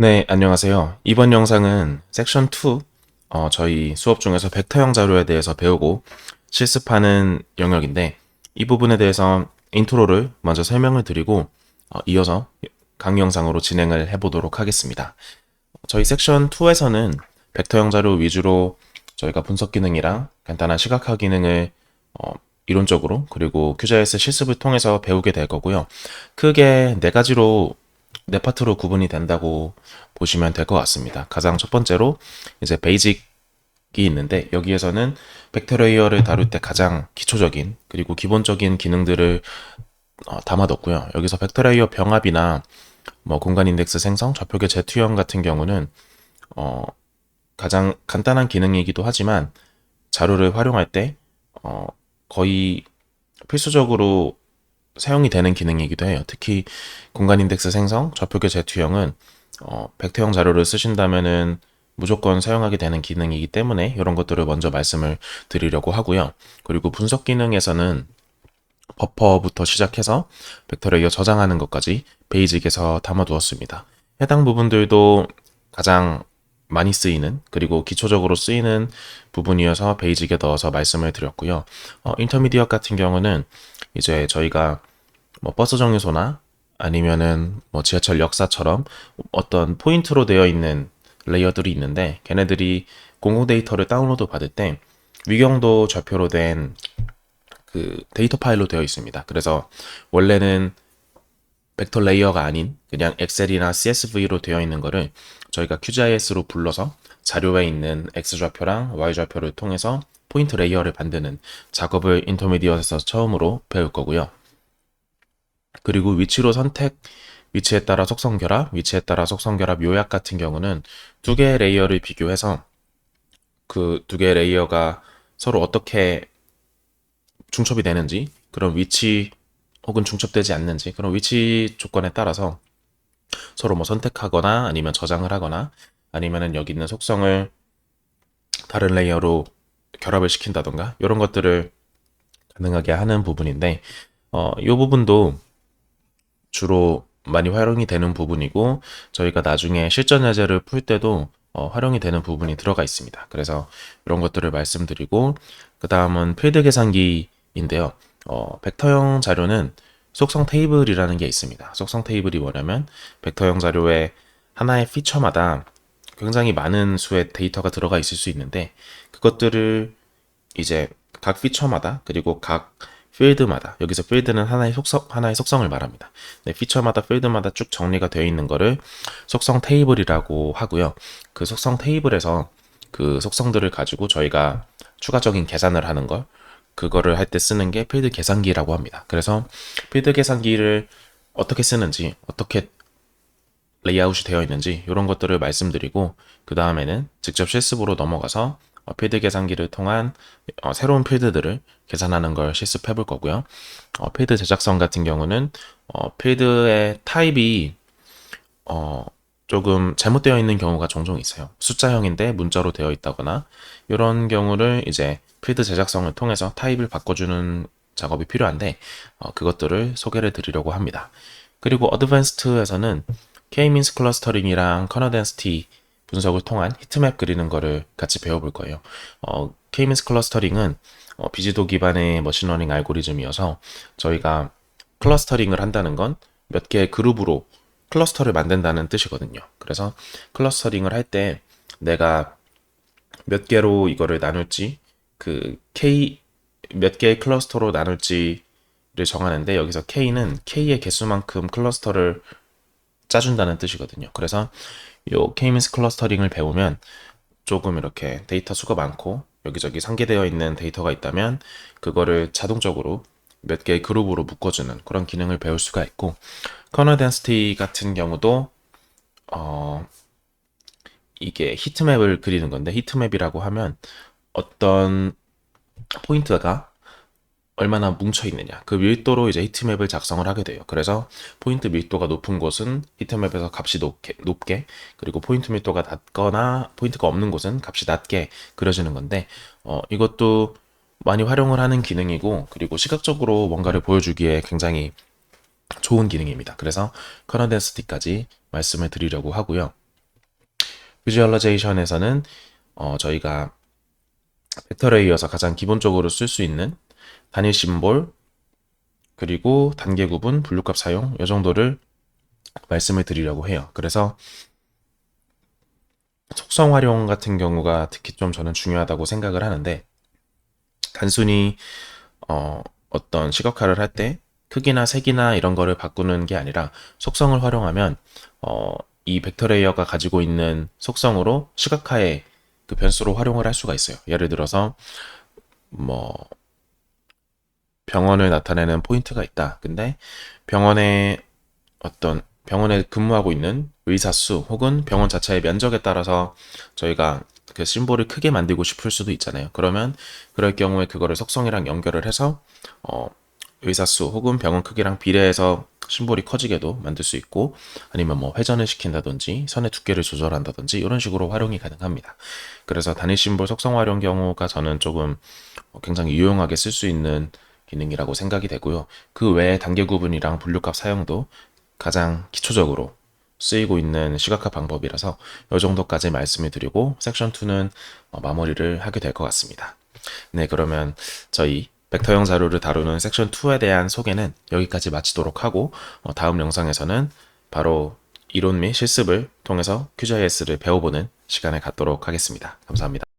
네, 안녕하세요. 이번 영상은 섹션 2, 어, 저희 수업 중에서 벡터형 자료에 대해서 배우고 실습하는 영역인데, 이 부분에 대해서 인트로를 먼저 설명을 드리고, 어, 이어서 강의 영상으로 진행을 해보도록 하겠습니다. 저희 섹션 2에서는 벡터형 자료 위주로 저희가 분석 기능이랑 간단한 시각화 기능을 어, 이론적으로 그리고 QGIS 실습을 통해서 배우게 될 거고요. 크게 네 가지로 네 파트로 구분이 된다고 보시면 될 것 같습니다. 가장 첫 번째로 이제 베이직이 있는데 여기에서는 벡터 레이어를 다룰 때 가장 기초적인 그리고 기본적인 기능들을 어, 담아뒀고요. 여기서 벡터 레이어 병합이나 뭐 공간 인덱스 생성, 좌표계 제투형 같은 경우는 어, 가장 간단한 기능이기도 하지만 자료를 활용할 때 어, 거의 필수적으로 사용이 되는 기능이기도 해요. 특히 공간 인덱스 생성, 좌표계 제투형은 어, 벡터형 자료를 쓰신다면은 무조건 사용하게 되는 기능이기 때문에 이런 것들을 먼저 말씀을 드리려고 하고요. 그리고 분석 기능에서는 버퍼부터 시작해서 벡터 레이어 저장하는 것까지 베이직에서 담아두었습니다. 해당 부분들도 가장 많이 쓰이는 그리고 기초적으로 쓰이는 부분이어서 베이직에 넣어서 말씀을 드렸고요. 어, 인터미디엇 같은 경우는 이제 저희가 뭐 버스 정류소나 아니면은 뭐 지하철 역사처럼 어떤 포인트로 되어 있는 레이어들이 있는데 걔네들이 공공 데이터를 다운로드 받을 때 위경도 좌표로 된 그 데이터 파일로 되어 있습니다. 그래서 원래는 벡터 레이어가 아닌 그냥 엑셀이나 CSV로 되어 있는 거를 저희가 QGIS로 불러서 자료에 있는 X좌표랑 Y좌표를 통해서 포인트 레이어를 만드는 작업을 인터미디엇에서 처음으로 배울 거고요. 그리고 위치로 선택, 위치에 따라 속성 결합, 위치에 따라 속성 결합 요약 같은 경우는 두 개의 레이어를 비교해서 그 두 개의 레이어가 서로 어떻게 중첩이 되는지, 그런 위치 혹은 중첩되지 않는지, 그런 위치 조건에 따라서 서로 뭐 선택하거나 아니면 저장을 하거나 아니면은 여기 있는 속성을 다른 레이어로 결합을 시킨다던가 이런 것들을 가능하게 하는 부분인데 어, 이 부분도 주로 많이 활용이 되는 부분이고 저희가 나중에 실전 예제를 풀 때도 어, 활용이 되는 부분이 들어가 있습니다. 그래서 이런 것들을 말씀드리고 그 다음은 필드 계산기인데요. 어, 벡터형 자료는 속성 테이블이라는 게 있습니다. 속성 테이블이 뭐냐면 벡터형 자료에 하나의 피처마다 굉장히 많은 수의 데이터가 들어가 있을 수 있는데 그것들을 이제 각 피처마다 그리고 각 필드마다 여기서 필드는 하나의 속성 하나의 속성을 말합니다. 네, 피처마다 필드마다 쭉 정리가 되어 있는 거를 속성 테이블이라고 하고요. 그 속성 테이블에서 그 속성들을 가지고 저희가 추가적인 계산을 하는 걸 그거를 할 때 쓰는 게 필드 계산기라고 합니다. 그래서 필드 계산기를 어떻게 쓰는지, 어떻게 레이아웃이 되어 있는지 이런 것들을 말씀드리고 그 다음에는 직접 실습으로 넘어가서 어, 필드 계산기를 통한 어, 새로운 필드들을 계산하는 걸 실습해 볼 거고요. 어, 필드 제작성 같은 경우는 어, 필드의 타입이 어, 조금 잘못되어 있는 경우가 종종 있어요. 숫자형인데 문자로 되어 있다거나 이런 경우를 이제 필드 제작성을 통해서 타입을 바꿔주는 작업이 필요한데 어, 그것들을 소개를 드리려고 합니다. 그리고 어드밴스트에서는 K-means 클러스터링이랑 덴시티 분석을 통한 히트맵 그리는 거를 같이 배워볼 거예요. 어, K-means 클러스터링은 어, 비지도 기반의 머신러닝 알고리즘이어서 저희가 클러스터링을 한다는 건 몇 개의 그룹으로 클러스터를 만든다는 뜻이거든요. 그래서 클러스터링을 할 때 내가 몇 개로 이거를 나눌지 그 K 몇 개의 클러스터로 나눌지를 정하는데 여기서 K는 K의 개수만큼 클러스터를 짜준다는 뜻이거든요. 그래서 요 K-means 클러스터링을 배우면 조금 이렇게 데이터 수가 많고 여기저기 상계되어 있는 데이터가 있다면 그거를 자동적으로 몇 개의 그룹으로 묶어주는 그런 기능을 배울 수가 있고 커널 덴시티 같은 경우도 어 이게 히트맵을 그리는 건데 히트맵이라고 하면 어떤 포인트가 얼마나 뭉쳐 있느냐 그 밀도로 이제 히트맵을 작성을 하게 돼요. 그래서 포인트 밀도가 높은 곳은 히트맵에서 값이 높게, 높게 그리고 포인트 밀도가 낮거나 포인트가 없는 곳은 값이 낮게 그려지는 건데 어, 이것도 많이 활용을 하는 기능이고 그리고 시각적으로 뭔가를 보여주기에 굉장히 좋은 기능입니다. 그래서 커널 덴시티까지 말씀을 드리려고 하고요. 비주얼라이제이션에서는 어, 저희가 벡터에 이어서 가장 기본적으로 쓸 수 있는 단일 심볼 그리고 단계 구분, 분류값 사용 이 정도를 말씀을 드리려고 해요. 그래서 속성 활용 같은 경우가 특히 좀 저는 중요하다고 생각을 하는데 단순히 어, 어떤 시각화를 할 때 크기나 색이나 이런 거를 바꾸는 게 아니라 속성을 활용하면 어, 이 벡터 레이어가 가지고 있는 속성으로 시각화의 그 변수로 활용을 할 수가 있어요. 예를 들어서 뭐 병원을 나타내는 포인트가 있다. 근데 병원에 어떤 병원에 근무하고 있는 의사 수 혹은 병원 자체의 면적에 따라서 저희가 그 심볼을 크게 만들고 싶을 수도 있잖아요. 그러면 그럴 경우에 그거를 속성이랑 연결을 해서 어, 의사 수 혹은 병원 크기랑 비례해서 심볼이 커지게도 만들 수 있고 아니면 뭐 회전을 시킨다든지 선의 두께를 조절한다든지 이런 식으로 활용이 가능합니다. 그래서 단일 심볼 속성 활용 경우가 저는 조금 굉장히 유용하게 쓸 수 있는 기능이라고 생각이 되고요. 그 외에 단계 구분이랑 분류값 사용도 가장 기초적으로 쓰이고 있는 시각화 방법이라서 이 정도까지 말씀을 드리고 섹션 2는 어, 마무리를 하게 될 것 같습니다. 네, 그러면 저희 벡터형 자료를 다루는 섹션 2에 대한 소개는 여기까지 마치도록 하고 어, 다음 영상에서는 바로 이론 및 실습을 통해서 QGIS를 배워보는 시간을 갖도록 하겠습니다. 감사합니다.